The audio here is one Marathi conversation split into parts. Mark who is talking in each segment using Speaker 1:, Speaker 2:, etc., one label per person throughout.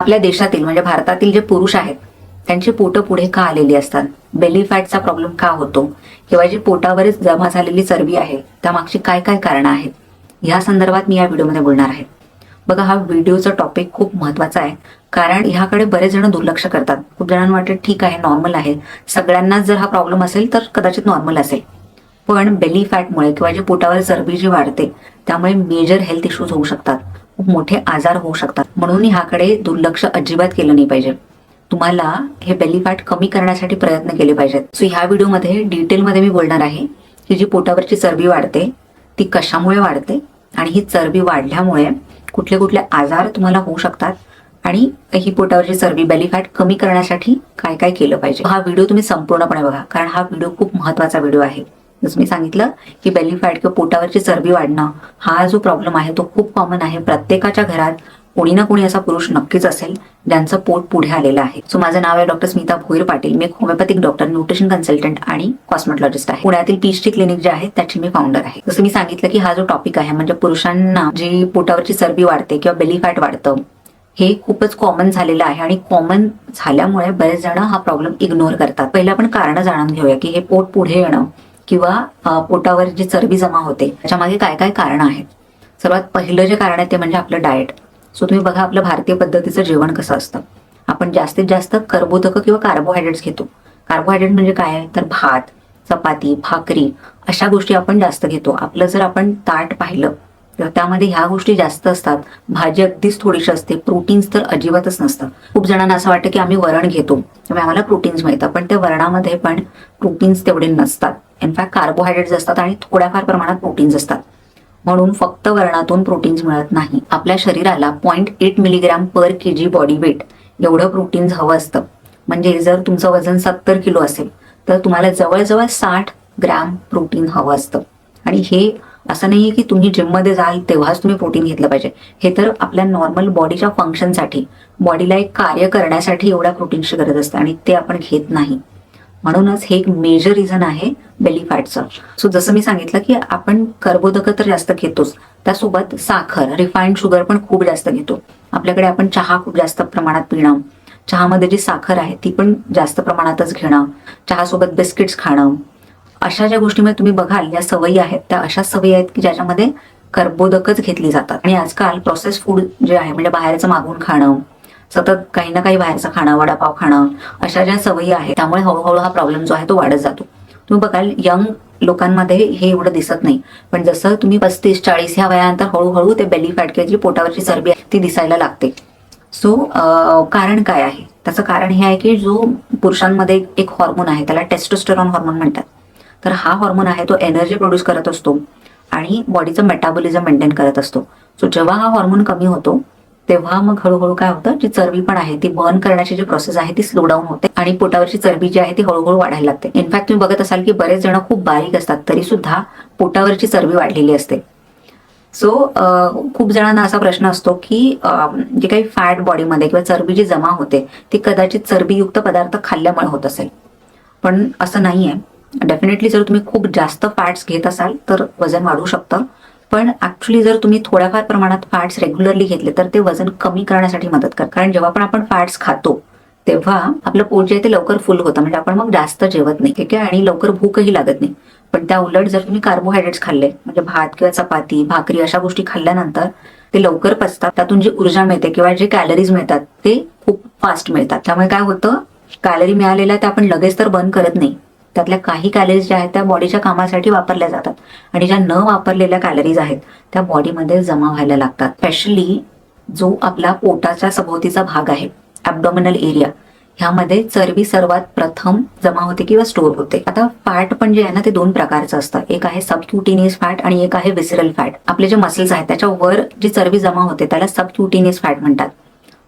Speaker 1: आपल्या देशातील म्हणजे भारतातील जे पुरुष आहेत त्यांची पोटं पुढे का आलेली असतात? बेली फॅटचा प्रॉब्लेम का होतो? किंवा जी पोटावरच जमा झालेली चरबी आहे त्यामागची काय काय कारणं आहेत? या संदर्भात मी या व्हिडिओमध्ये बोलणार आहे. बघा हा व्हिडिओचा टॉपिक खूप महत्त्वाचा आहे. कारण ह्याकडे बरेच जण दुर्लक्ष करतात. खूप जणांना वाटते ठीक आहे नॉर्मल आहे. सगळ्यांनाच जर हा प्रॉब्लेम असेल तर कदाचित नॉर्मल असेल. पण बेली फॅटमुळे किंवा जे पोटावर चरबी जी वाढते त्यामुळे मेजर हेल्थ इश्यूज होऊ शकतात. खूप मोठे आजार होऊ शकतात. म्हणून ह्याकडे दुर्लक्ष अजिबात केलं नाही पाहिजे. तुम्हाला हे बेली फॅट कमी करण्यासाठी प्रयत्न केले पाहिजेत. सो ह्या व्हिडिओमध्ये डिटेलमध्ये मी बोलणार आहे की जी पोटावरची चरबी वाढते ती कशामुळे वाढते आणि ही चरबी वाढल्यामुळे कुठले कुठले आजार तुम्हाला होऊ शकतात आणि ही पोटावरची चरबी बेली फॅट कमी करण्यासाठी काय काय केलं पाहिजे. हा व्हिडिओ तुम्ही संपूर्णपणे बघा कारण हा व्हिडिओ खूप महत्त्वाचा व्हिडिओ आहे. जसं मी सांगितलं की बेली फॅट किंवा पोटावरची चरबी वाढणं हा जो प्रॉब्लेम आहे तो खूप कॉमन आहे. प्रत्येकाच्या घरात कोणी ना कोणी असा पुरुष नक्कीच असेल ज्यांचं पोट पुढे आलेलं आहे. सो माझं नाव आहे डॉक्टर स्मिता भोईर पाटील. मी एक होमिओपॅथिक डॉक्टर न्यूट्रिशन कन्सल्टंट आणि कॉस्मेटॉलॉजिस्ट आहे. पुण्यातील पीएचडी क्लिनिक जे आहे त्याची मी फाउंडर आहे. जसं मी सांगितलं की हा जो टॉपिक आहे म्हणजे पुरुषांना जी पोटावरची चरबी वाढते किंवा बेली फॅट वाढतं हे खूपच कॉमन झालेलं आहे. आणि कॉमन झाल्यामुळे बरेच जण हा प्रॉब्लेम इग्नोर करतात. पहिले आपण कारण जाणून घेऊया की हे पोट पुढे येणं किंवा पोटावर जी चरबी जमा होते त्याच्यामागे काय काय कारण आहेत? सर्वात पहिलं जे कारण आहे ते म्हणजे आपलं डाएट. सो तुम्ही बघा आपलं भारतीय पद्धतीचं जेवण कसं असतं. आपण जास्तीत जास्त कर्बोदक किंवा कार्बोहायड्रेट्स घेतो. कार्बोहायड्रेट म्हणजे काय? तर भात चपाती भाकरी अशा गोष्टी आपण जास्त घेतो. आपलं जर आपण ताट पाहिलं तर त्यामध्ये ह्या गोष्टी जास्त असतात. भाजी अगदीच थोडीशी असते. प्रोटीन्स तर अजिबातच नसतं खूप जणांना असं वाटतं की आम्ही वरण घेतो. त्यामुळे आम्हाला प्रोटीन्स मिळतात. पण त्या वरणामध्ये पण प्रोटीन्स तेवढे नसतात. इनफॅक्ट कार्बोहायड्रेट्स असतात आणि थोड्याफार प्रमाणात प्रोटीन्स असतात. म्हणून फक्त वर्णातून प्रोटीन्स मिळत नाही. आपल्या शरीराला point eight milligram per K G body weight एवढं प्रोटीन्स हवं असतं. म्हणजे जर तुमचं वजन सत्तर किलो असेल तर तुम्हाला जवळजवळ साठ ग्रॅम प्रोटीन हवं असतं. आणि हे असं नाही आहे की तुम्ही जिममध्ये जाल तेव्हाच तुम्ही प्रोटीन घेतलं पाहिजे. हे तर आपल्या नॉर्मल बॉडीच्या फंक्शनसाठी बॉडीला एक कार्य करण्यासाठी एवढ्या प्रोटीनची गरज असते आणि ते आपण घेत नाही. म्हणूनच हे एक मेजर रिझन आहे बेली फॅटचं सो जसं मी सांगितलं की आपण कर्बोदक तर जास्त घेतोच. त्यासोबत साखर रिफाईंड शुगर पण खूप जास्त घेतो. आपल्याकडे आपण चहा खूप जास्त प्रमाणात पिणं. चहामध्ये जी साखर आहे ती पण जास्त प्रमाणातच घेणं. चहासोबत बिस्किट्स खाणं. अशा ज्या गोष्टीमध्ये तुम्ही बघाल या सवयी आहेत त्या अशा सवयी आहेत की ज्याच्यामध्ये कर्बोदकच घेतली जातात. आणि आजकाल प्रोसेस फूड जे आहे म्हणजे बाहेरचं मागून खाणं सतत काही ना काही बाहेरचं खाणं वडापाव खाणं अशा ज्या सवयी आहेत त्यामुळे हळूहळू हा प्रॉब्लेम जो आहे तो वाढत जातो. तुम्ही बघाल यंग लोकांमध्ये हे एवढं दिसत नाही. पण जसं तुम्ही पस्तीस चाळीस ह्या वयानंतर हळूहळू ते बेली फॅट किंवा जी पोटावरची चरबी आहे ती दिसायला लागते. सो कारण काय आहे? त्याचं कारण हे आहे की जो पुरुषांमध्ये एक हॉर्मोन आहे त्याला टेस्टोस्टेरॉन हॉर्मोन म्हणतात. तर हा हॉर्मोन आहे तो एनर्जी प्रोड्यूस करत असतो आणि बॉडीचं मेटाबॉलिझम मेंटेन करत असतो. सो जेव्हा हा हॉर्मोन कमी होतो तेव्हा मग हळूहळू काय होतं जी चरबी पण आहे ती बर्न करण्याची जी प्रोसेस आहे ती स्लो डाऊन होते आणि पोटावरची चरबी जी आहे ती हळूहळू वाढायला लागते. इनफॅक्ट तुम्ही बघत असाल की बरेच जण खूप बारीक असतात तरी सुद्धा पोटावरची चरबी वाढलेली असते. सो खूप जणांना असा प्रश्न असतो की जे काही फॅट बॉडीमध्ये किंवा चरबी जी जमा होते ती कदाचित चरबीयुक्त पदार्थ खाल्ल्यामुळे होत असेल. पण असं नाहीये. डेफिनेटली जर तुम्ही खूप जास्त फॅट्स घेत असाल तर वजन वाढू शकतं. पण ऍक्च्युली जर तुम्ही थोड्याफार प्रमाणात फॅट्स रेग्युलरली घेतले तर ते वजन कमी करण्यासाठी मदत करतात कारण जेव्हा पण आपण फॅट्स खातो तेव्हा आपलं पोट जे आहे ते लवकर फुल होतं. म्हणजे आपण मग जास्त जेवत नाही ठीक आहे? आणि लवकर भूकही लागत नाही. पण त्या उलट जर तुम्ही कार्बोहायड्रेट्स खाल्ले म्हणजे भात किंवा चपाती भाकरी अशा गोष्टी खाल्ल्यानंतर ते लवकर पचतात. त्यातून जी ऊर्जा मिळते किंवा जे कॅलरीज मिळतात ते खूप फास्ट मिळतात. त्यामुळे काय होतं? कॅलरी मिळालेल्या त्या आपण लगेच तर बर्न करत नाही. त्यातल्या काही कॅलरीज ज्या आहेत त्या बॉडीच्या कामासाठी वापरल्या जातात. आणि ज्या न वापरलेल्या कॅलरीज आहेत त्या बॉडीमध्ये जमा व्हायला लागतात. स्पेशली जो आपला पोटाच्या सभोवतीचा भाग आहे ऍबडॉमिनल एरिया ह्यामध्ये चरबी सर्वात प्रथम जमा होते किंवा स्टोर होते. आता फॅट पण जे आहे ना ते दोन प्रकारचं असतं. एक आहे सबक्युटिनियस फॅट आणि एक आहे विसरल फॅट आपले जे मसल्स आहेत त्याच्या वर जी चरबी जमा होते त्याला सबक्युटिनियस फॅट म्हणतात.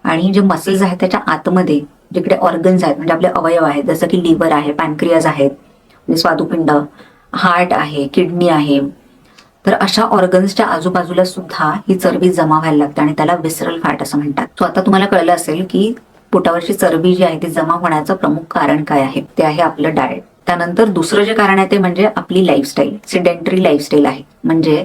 Speaker 1: आणि जे मसल्स आहेत त्याच्या आतमध्ये जिकडे ऑर्गन्स आहेत म्हणजे आपले अवयव आहेत जसं की लिव्हर आहे पॅनक्रियाज आहेत म्हणजे स्वादुपिंड हार्ट आहे किडनी आहे तर अशा ऑर्गन्सच्या आजूबाजूला सुद्धा ही चरबी जमा व्हायला लागते आणि त्याला विसरल फॅट असं म्हणतात. सो आता तुम्हाला कळलं असेल की पोटावरची चरबी जी आहे ती जमा होण्याचं प्रमुख कारण काय आहे? ते आहे आपलं डाएट त्यानंतर दुसरं जे कारण आहे ते म्हणजे आपली लाईफस्टाईल सिडेंटरी लाईफस्टाईल आहे. म्हणजे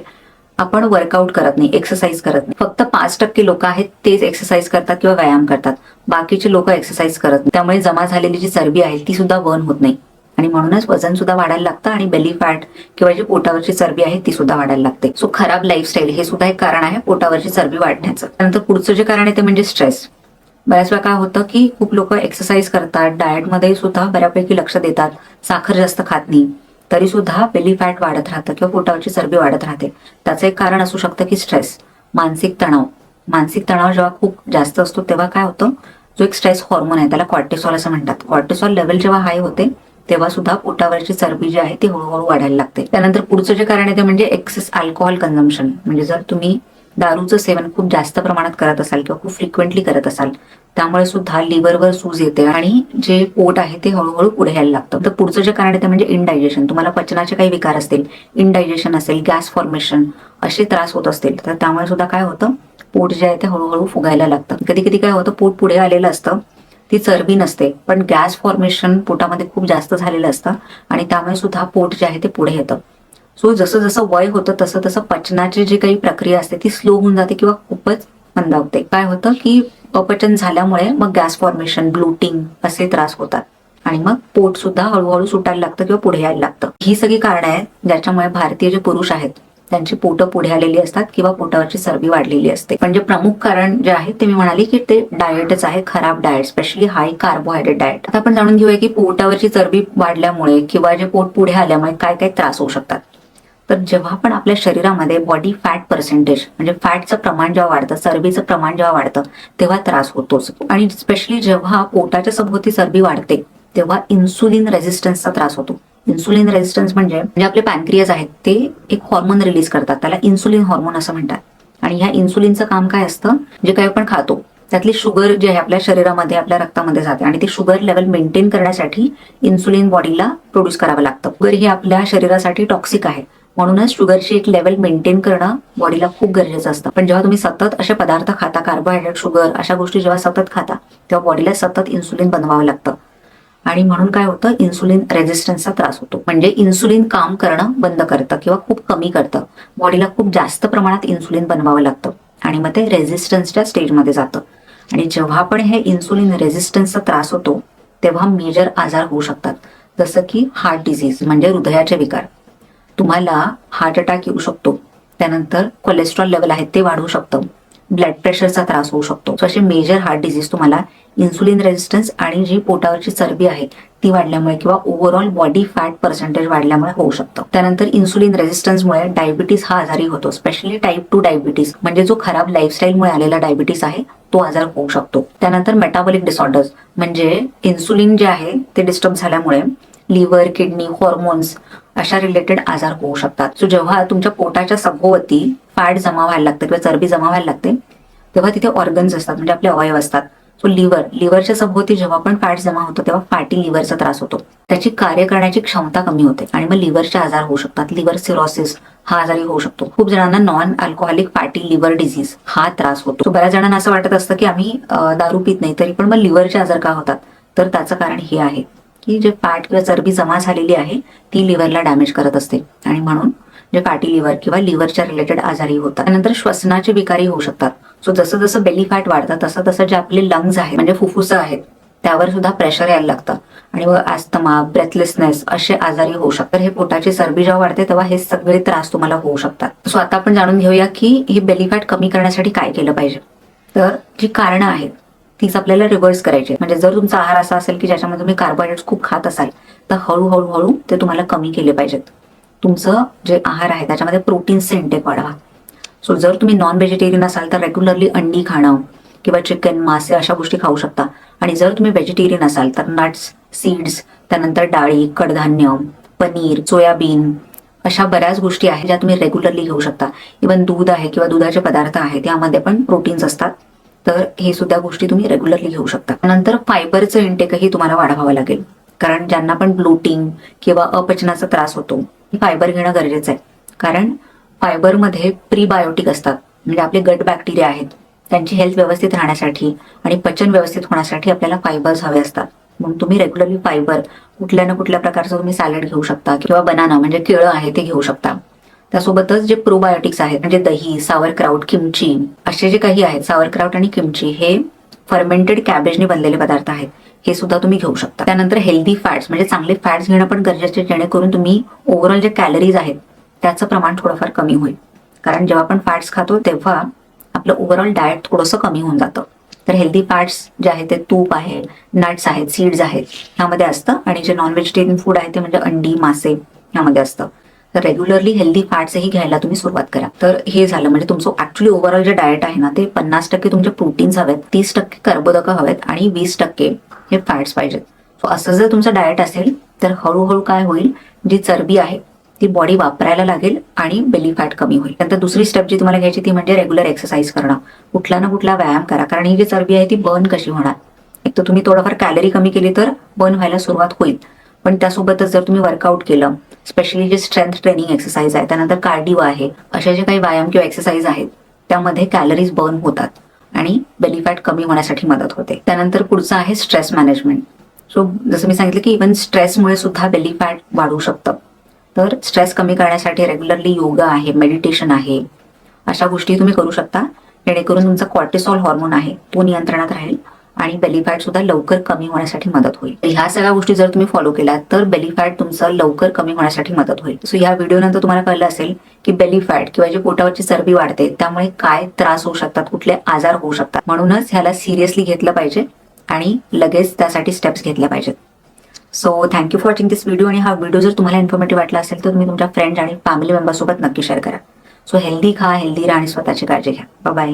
Speaker 1: आपण वर्कआउट करत नाही एक्सरसाइज करत नाही. फक्त पाच टक्के लोक आहेत तेच एक्सरसाइज करतात किंवा व्यायाम करतात. बाकीचे लोक एक्सरसाइज करत नाही. त्यामुळे जमा झालेली जी चरबी आहे ती सुद्धा बर्न होत नाही. आणि म्हणूनच वजन सुद्धा वाढायला लागतं आणि बेली फॅट किंवा जी पोटावरची चरबी आहे ती सुद्धा वाढायला लागते. सो खराब लाईफस्टाईल हे सुद्धा एक कारण आहे पोटावरची चरबी वाढण्याचं. त्यानंतर पुढचं जे कारण आहे ते म्हणजे स्ट्रेस बऱ्याच वेळा काय होतं की खूप लोक एक्सरसाइज करतात डाएटमध्ये सुद्धा बऱ्यापैकी लक्ष देतात साखर जास्त खात नाही. तरी सुद्धा बेली फॅट वाढत राहतं किंवा पोटावरची चरबी वाढत राहते. त्याचं एक कारण असू शकतं की स्ट्रेस मानसिक तणाव. मानसिक तणाव जेव्हा खूप जास्त असतो तेव्हा काय होतं? जो एक स्ट्रेस हॉर्मोन आहे त्याला कॉर्टिसॉल असं म्हणतात. कॉर्टिसॉल लेवल जेव्हा हाय होते तेव्हा सुद्धा पोटावरची चरबी जी आहे ती हळूहळू वाढायला लागते. त्यानंतर पुढचं जे कारण आहे ते म्हणजे एक्सेस अल्कोहोल कन्झम्पशन म्हणजे जर तुम्ही दारूचं सेवन खूप जास्त प्रमाणात करत असाल किंवा खूप फ्रिक्वेंटली करत असाल त्यामुळे सुद्धा लिव्हरवर सूज येते आणि जे पोट आहे ते हळूहळू पुढे यायला लागतं. तर पुढचं जे कारण आहे ते म्हणजे इनडायजेशन तुम्हाला पचनाचे काही विकार असतील इनडायजेशन असेल गॅस फॉर्मेशन असे त्रास होत असतील तर त्यामुळे सुद्धा काय होतं पोट जे आहे ते हळूहळू फुगायला लागतं. कधी कधी काय होतं पोट पुढे आलेलं असतं ती चरबी नसते पण गॅस फॉर्मेशन पोटामध्ये खूप जास्त झालेलं असतं आणि त्यामुळे सुद्धा पोट जे आहे ते पुढे येतं. सो जसं जसं वय होतं तसं तसं पचनाची जी काही प्रक्रिया असते ती स्लो होऊन जाते किंवा खूपच मंदावते. काय होतं की अपचन झाल्यामुळे मग गॅस फॉर्मेशन ब्लोटिंग असे त्रास होतात. आणि मग पोट सुद्धा हळूहळू सुटायला लागतं किंवा पुढे यायला लागतं. ही सगळी कारणं आहेत ज्याच्यामुळे भारतीय जे पुरुष आहेत त्यांची पोटं पुढे आलेली असतात किंवा पोटावरची चरबी वाढलेली असते. म्हणजे प्रमुख कारण जे आहे ते मी म्हणाले की ते डाएटच आहे खराब diet specially high carbohydrate diet आता आपण जाणून घेऊया की पोटावरची चरबी वाढल्यामुळे किंवा जे पोट पुढे आल्यामुळे काय काय त्रास होऊ शकतात. तर जेव्हा पण आपल्या शरीरामध्ये बॉडी फॅट पर्सेंटेज म्हणजे फॅटचं प्रमाण जेव्हा वाढतं चरबीचं प्रमाण जेव्हा वाढतं तेव्हा त्रास होतोच. आणि स्पेशली जेव्हा पोटाच्या सभोवती चरबी वाढते तेव्हा इन्सुलिन रेझिस्टन्सचा त्रास होतो. इन्सुलिन रेझिस्टन्स म्हणजे म्हणजे आपले पॅनक्रियाज आहेत ते एक हॉर्मोन रिलीज करतात. त्याला इन्सुलिन हॉर्मोन असं म्हणतात. आणि ह्या इन्सुलिनचं काम काय असतं? जे काही आपण खातो त्यातली शुगर जी आहे आपल्या शरीरामध्ये आपल्या रक्तामध्ये जाते. आणि ती शुगर लेवल मेंटेन करण्यासाठी इन्सुलिन बॉडीला प्रोड्यूस करावं लागतं. शुगर ही आपल्या शरीरासाठी टॉक्सिक आहे. म्हणूनच शुगरची एक लेवल मेंटेन करणं बॉडीला खूप गरजेचं असतं. पण जेव्हा तुम्ही सतत असे पदार्थ खाता कार्बोहायड्रेट शुगर अशा गोष्टी जेव्हा सतत खाता तेव्हा बॉडीला सतत इन्सुलिन बनवावं लागतं. आणि म्हणून काय होतं? इन्सुलिन रेझिस्टन्सचा त्रास होतो. म्हणजे इन्सुलिन काम करणं बंद करतं किंवा खूप कमी करतं. बॉडीला खूप जास्त प्रमाणात इन्सुलिन बनवावं लागतं. आणि मग ते रेझिस्टन्सच्या स्टेजमध्ये जातं. आणि जेव्हा पण हे इन्सुलिन रेझिस्टन्सचा त्रास होतो तेव्हा मेजर आजार होऊ शकतात. जसं की हार्ट डिझीज म्हणजे हृदयाचे विकार. तुम्हाला हार्ट अटॅक येऊ शकतो. त्यानंतर कोलेस्ट्रॉल लेवल आहे ते वाढू शकतं. ब्लड प्रेशरचा त्रास होऊ शकतो. सो असे मेजर हार्ट डिझीज तुम्हाला इन्सुलिन रेझिस्टन्स आणि जी पोटावरची चरबी आहे ती वाढल्यामुळे किंवा ओव्हरऑल बॉडी फॅट पर्सेंटेज वाढल्यामुळे होऊ शकतं. त्यानंतर इन्सुलिन रेझिस्टन्समुळे डायबिटीस हा आजारी होतो. स्पेशली टाईप टू डायबिटीस म्हणजे जो खराब लाईफस्टाईलमुळे आलेला डायबिटीस आहे तो आजार होऊ शकतो. त्यानंतर मेटाबॉलिक डिसऑर्डर्स म्हणजे इन्सुलिन जे आहे ते डिस्टर्ब झाल्यामुळे लिव्हर किडनी हॉर्मोन्स अशा रिलेटेड आजार होऊ शकतात. सो जेव्हा तुमच्या पोटाच्या सभोवती फॅट जमा व्हायला लागते किंवा चरबी जमा व्हायला लागते तेव्हा तिथे ऑर्गन्स असतात म्हणजे आपले अवयव असतात. सो लिव्हर लिव्हरच्या सभोवती जेव्हा पण फॅट जमा होतो तेव्हा फॅटी लिव्हरचा त्रास होतो. त्याची कार्य करण्याची क्षमता कमी होते आणि मग लिव्हरचे आजार होऊ शकतात. लिव्हर सिरोसिस हा आजारी होऊ शकतो. खूप जणांना non alcoholic fatty liver disease हा त्रास होतो. बऱ्याच जणांना असं वाटत असतं की आम्ही दारू पित नाही तरी पण मग लिव्हरचे आजार का होतात? तर त्याचं कारण हे आहे. की जे फॅट किंवा चरबी जमा झालेली आहे ती लिव्हरला डॅमेज करत असते. आणि म्हणून जे फॅटी लिव्हर किंवा लिव्हरच्या रिलेटेड आजारी होतात त्यानंतर श्वसनाचे विकारी होऊ शकतात. सो जसं जसं बेली फॅट वाढतं तसं तसं जे आपले लंग्स आहेत म्हणजे फुफ्फुसं आहेत त्यावर सुद्धा प्रेशर यायला लागतं. आणि व ॲस्थमा ब्रेथलेसनेस असे आजारी होऊ शकतात. हे पोटाची चरबी जेव्हा वाढते तेव्हा हे सगळे त्रास तुम्हाला होऊ शकतात. सो आता आपण जाणून घेऊया की ही बेली फॅट कमी करण्यासाठी काय केलं पाहिजे. तर जी कारणं आहेत थिंग्स आपल्याला रिव्हर्स करायचे म्हणजे जर तुमचा आहार असा असेल की ज्याच्यामध्ये तुम्ही कार्बोहायड्रेट्स खूप खात असाल तर हळूहळू हळू ते तुम्हाला कमी केले पाहिजेत. तुमचं जे आहार आहे त्याच्यामध्ये प्रोटीन्सचे इंटेक वाढवा. सो जर तुम्ही नॉन व्हेजिटेरियन असाल तर रेग्युलरली अंडी खाणं किंवा चिकन मासे अशा गोष्टी खाऊ शकता. आणि जर तुम्ही व्हेजिटेरियन असाल तर नट्स सीड्स त्यानंतर डाळी कडधान्य पनीर सोयाबीन अशा बऱ्याच गोष्टी आहेत ज्या तुम्ही रेग्युलरली घेऊ शकता. इवन दूध आहे किंवा दुधाचे पदार्थ आहेत त्यामध्ये पण प्रोटीन्स असतात. तर हे सुद्धा गोष्टी तुम्ही रेग्युलरली घेऊ शकता. नंतर फायबरचं इंटेकही तुम्हाला वाढवावं लागेल. कारण ज्यांना पण ब्लोटिंग किंवा अपचनाचा त्रास होतो फायबर घेणं गरजेचं आहे. कारण फायबरमध्ये प्रीबायोटिक असतात. म्हणजे आपले गट बॅक्टेरिया आहेत. त्यांची हेल्थ व्यवस्थित राहण्यासाठी आणि पचन व्यवस्थित होण्यासाठी आपल्याला फायबर्स हवे असतात. मग तुम्ही रेग्युलरली फायबर कुठल्या ना कुठल्या प्रकारचं तुम्ही सॅलड घेऊ शकता किंवा बनाना म्हणजे केळं आहे ते घेऊ शकता. त्यासोबतच जे प्रोबायोटिक्स आहेत म्हणजे दही सावरक्राऊट किमची असे जे काही आहेत सावरक्राऊट आणि किमची हे फर्मेंटेड कॅबेजने बनलेले पदार्थ आहेत. हे सुद्धा तुम्ही घेऊ शकता. त्यानंतर हेल्दी फॅट्स म्हणजे चांगले फॅट्स घेणं पण गरजेचे जेणेकरून तुम्ही ओव्हरऑल जे कॅलरीज आहेत त्याचं प्रमाण थोडंफार कमी होईल. कारण जेव्हा आपण फॅट्स खातो तेव्हा आपलं ओव्हरऑल डाएट थोडंसं कमी होऊन जातं. तर हेल्दी फॅट्स जे आहेत ते तूप आहे नट्स आहेत सीड्स आहेत ह्यामध्ये असतं. आणि जे नॉन व्हेजिटेरियन फूड आहे ते म्हणजे अंडी मासे ह्यामध्ये असतं. तर रेग्युलरली हेल्दी फॅट्सही घ्यायला तुम्ही सुरुवात करा. तर हे झालं म्हणजे तुमचं ऍक्च्युली ओव्हरऑल जे डाएट आहे ना ते पन्नास टक्के तुमचे प्रोटीन्स हवेत तीस टक्के कर्बोदकं हवेत आणि वीस टक्के हे फॅट्स पाहिजेत. सो असं जर तुमचं डाएट असेल तर हळूहळू काय होईल जी चरबी आहे ती बॉडी वापरायला लागेल आणि बेली फॅट कमी होईल. नंतर दुसरी स्टेप जी तुम्हाला घ्यायची ती म्हणजे रेग्युलर एक्सरसाइज करणं. कुठला ना कुठला व्यायाम करा कारण ही जी चरबी आहे ती बर्न कशी होणार? एक तर तुम्ही थोडंफार कॅलरी कमी केली तर बर्न व्हायला सुरुवात होईल. पण त्यासोबतच जर तुम्ही वर्कआउट केलं स्पेशली जे स्ट्रेंथ ट्रेनिंग एक्सरसाइज आहे त्यानंतर कार्डिओ आहे अशा जे काही व्यायाम किंवा एक्सरसाइज आहेत त्यामध्ये कॅलरीज बर्न होतात आणि बेली फॅट कमी होण्यासाठी मदत होते. त्यानंतर पुढचं आहे स्ट्रेस मॅनेजमेंट सो जसं मी सांगितलं की इवन स्ट्रेसमुळे सुद्धा बेली फॅट वाढू शकतं. तर स्ट्रेस कमी करण्यासाठी रेग्युलरली योगा आहे मेडिटेशन आहे अशा गोष्टी तुम्ही करू शकता. जेणेकरून तुमचा कॉर्टिसॉल हॉर्मोन आहे तो नियंत्रणात राहील. आणि बेली फॅट सुद्धा लवकर कमी होण्यासाठी मदत होईल. ह्या सगळ्या गोष्टी जर तुम्ही फॉलो केल्या तर बेली फॅट तुमचं लवकर कमी होण्यासाठी मदत होईल. सो ह्या व्हिडिओ नंतर तुम्हाला कळलं असेल की बेली फॅट किंवा जे पोटावरची चरबी वाढते त्यामुळे काय त्रास होऊ शकतात कुठले आजार होऊ शकतात. म्हणूनच ह्याला सिरियसली घेतलं पाहिजे आणि लगेच त्यासाठी स्टेप्स घेतल्या पाहिजेत. So thank you for watching this video आणि हा व्हिडिओ जर तुम्हाला इन्फॉर्मेटिव्ह वाटला असेल तर तुम्ही तुमच्या फ्रेंड्स आणि फॅमिली मेंबरसोबत नक्की शेअर करा. सो हेल्दी खा हेल्दी राहा आणि स्वतःची काळजी घ्या. बाय